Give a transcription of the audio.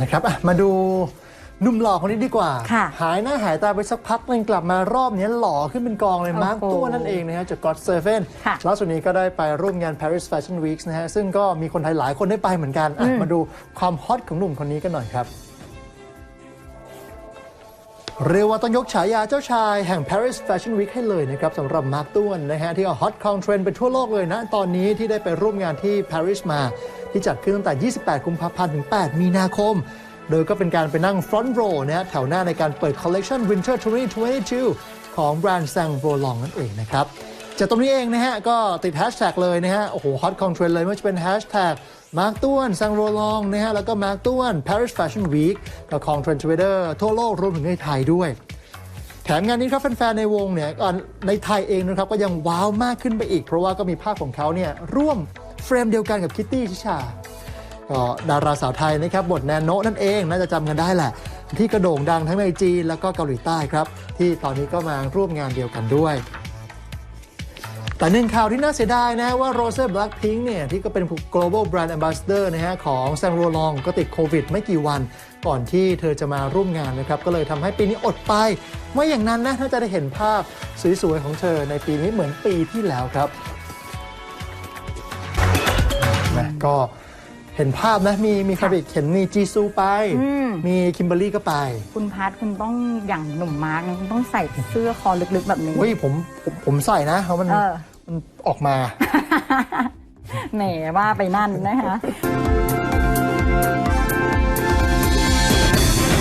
นะครับอะมาดูหนุ่มหล่อคนนี้ดีกว่าค่ะหายหน้าหายตาไปสักพักหนึงกลับมารอบนี้หล่อขึ้นเป็นกองเลยโอ้โหมาร์คตัวนั่นเองนะฮะจาก God Seven ค่ะล่าสุดนี้ก็ได้ไปร่วมงาน Paris Fashion Week นะฮะซึ่งก็มีคนไทยหลายคนได้ไปเหมือนกันอะมาดูความฮอตของหนุ่มคนนี้กันหน่อยครับ เรียกว่าต้องยกฉายาเจ้าชายแห่ง Paris Fashion Week ให้เลยนะครับสำหรับมาร์คต้วนนะฮะที่ฮอตคองเทรนไปทั่วโลกเลยนะ ตอนนี้ที่ได้ไปร่วมงานที่ปารีสมา ที่จัดขึ้นตั้งแต่ 28 กุมภาพันธ์ถึง 8 มีนาคม โดยก็เป็นการไปนั่ง front row นะฮะแถวหน้าในการเปิด collection Winter 2022 ของแบรนด์ Saint Laurent นั่นเองนะครับจากตรงนี้เองนะฮะ ก็ติดแฮชแท็กเลยนะฮะ โอ้โหฮอตคองเทรนเลยไม่ว่าจะเป็นแฮชแท็กมาร์กต้วนซังโรลองนะฮะ แล้วก็มาร์กต้วน Paris Fashion Week กับคองเทรนทวิตเตอร์ทั่วโลกรวมถึงในไทยด้วย แถมงานนี้ครับแฟนๆในวงเนี่ยในไทยเองนะครับก็ยังว้าวมากขึ้นไปอีก เพราะว่าก็มีภาพของเขาเนี่ยร่วมเฟรมเดียวกันกับคิตตี้ชิชาก็ดาราสาวไทยนะครับบทแนนโนนั่นเองน่าจะจำกันได้แหละ ที่กระโด่งดังทั้งในจีนแล้วก็เกาหลีใต้ครับ ที่ตอนนี้ก็มาร่วมงานเดียวกันด้วย แต่หนึ่งข่าวที่น่าเสียดายนะว่าโรเซ่แบล็กพิงเนี่ยที่ก็เป็น global brand ambassador นะฮะของแซงโรลองก็ติดโควิดไม่กี่วัน ก่อนที่เธอจะมาร่วมงานนะครับ ก็เลยทำให้ปีนี้อดไป ไม่อย่างนั้นนะถ้าจะได้เห็นภาพสวยๆ ของเธอในปีนี้เหมือนปีที่แล้วครับนะก็ เห็นภาพนะมีมีใครอีกเห็นมีจีซูไปอืมมีคิมเบอรรี่ก็ไป คุณพัทคุณต้องอย่างหนุ่มมาร์กนะคุณต้องใส่เสื้อคอลึกๆแบบนี้เฮ้ยผมผมผมใส่นะเพราะมันเออมันออกมาแหมว่าไปนั่นนะคะ